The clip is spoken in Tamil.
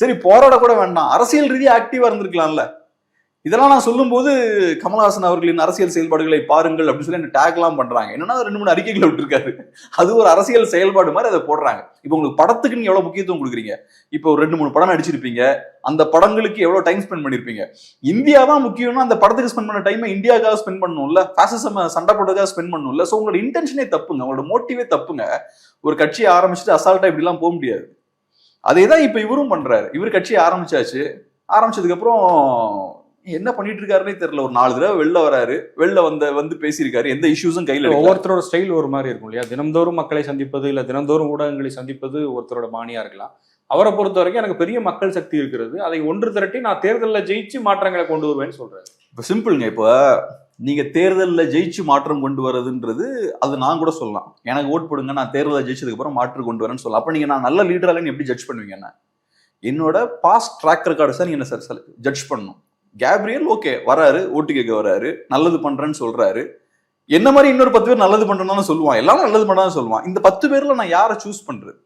சரி போராட கூட வேண்டாம். அரசியல் ரீதியாக ஆக்டிவா இருந்திருக்கலாம்ல. இதெல்லாம் நான் சொல்லும்போது கமல்ஹாசன் அவர்களின் அரசியல் செயல்பாடுகளை பாருங்கள் அப்படின்னு சொல்லி டேக்லாம் பண்றாங்க. என்னன்னா ரெண்டு மூணு அறிக்கைகளை விட்டுருக்காரு. அது ஒரு அரசியல் செயல்பாடு மாதிரி அதை போடுறாங்க. இப்போ உங்களுக்கு படத்துக்கு நீங்க எவ்வளவு முக்கியத்துவம் கொடுக்குறீங்க? இப்போ ஒரு ரெண்டு மூணு படம் நடிச்சிருப்பீங்க. அந்த படங்களுக்கு எவ்வளவு டைம் ஸ்பெண்ட் பண்ணிருப்பீங்க? இந்தியா தான் முக்கியம்னா அந்த படத்துக்கு ஸ்பெண்ட் பண்ண டைமை இந்தியாவுக்காக ஸ்பெண்ட் பண்ணணும்ல ஃபேசிசம் சண்டை போட்டதுக்காக ஸ்பெண்ட் பண்ணணும்ல ஸோ உங்களோட இன்டென்ஷனே தப்புங்க. உங்களோட மோட்டிவே தப்புங்க. ஒரு கட்சியை ஆரம்பிச்சுட்டு அசால்ட்டா இப்படிலாம் போக முடியாது. அதே தான் இப்போ இவரும் பண்றாரு. இவர் கட்சியை ஆரம்பிச்சாச்சு. ஆரம்பிச்சதுக்கு அப்புறம் என்ன பண்ணிட்டு இருக்காருன்னே தெரியல. ஒரு நாலு தடவை வெளில வராரு. வெளில வந்த வந்து பேசியிருக்காரு. எந்த இஷ்யூஸும் கையில. ஒவ்வொருத்தரோட ஸ்டைல் ஒரு மாதிரி இருக்கும் இல்லையா? தினந்தோறும் மக்களை சந்திப்பது இல்ல தினந்தோறும் ஊடகங்களை சந்திப்பது ஒருத்தரோட பாணியா இருக்கலாம். அவரை பொறுத்த வரைக்கும் எனக்கு பெரிய மக்கள் சக்தி இருக்கிறது. அதை ஒன்று திரட்டி நான் தேர்தலில் ஜெயிச்சு மாற்றங்களை கொண்டு வருவேன்னு சொல்றாரு. இப்போ சிம்பிளுங்க இப்போ நீங்கள் தேர்தலில் ஜெயிச்சு மாற்றம் கொண்டு வரதுன்றது அது நான் கூட சொல்லலாம். எனக்கு ஓட் போடுங்க நான் தேர்தலில் ஜெயிச்சதுக்கப்புறம் மாற்றம் கொண்டு வரேன்னு சொல்லலாம். அப்போ நீங்கள் நான் நல்ல லீடராலன்னு எப்படி ஜட்ஜ் பண்ணுவீங்க என்ன? என்னோட பாஸ்ட் ட்ராக் ரெக்கார்டு சார் நீங்கள் என்ன சார் ஜட்ஜ் பண்ணணும். கேப்ரியல் ஓகே வராரு ஓட்டு கேட்க வராரு நல்லது பண்ணுறேன்னு சொல்கிறாரு என்ன மாதிரி இன்னொரு பத்து பேர் நல்லது பண்றேன்னு சொல்லுவான். எல்லாரும் நல்லது பண்றான்னு சொல்லுவான். இந்த பத்து பேரில் நான் யாரை சூஸ் பண்ணுறது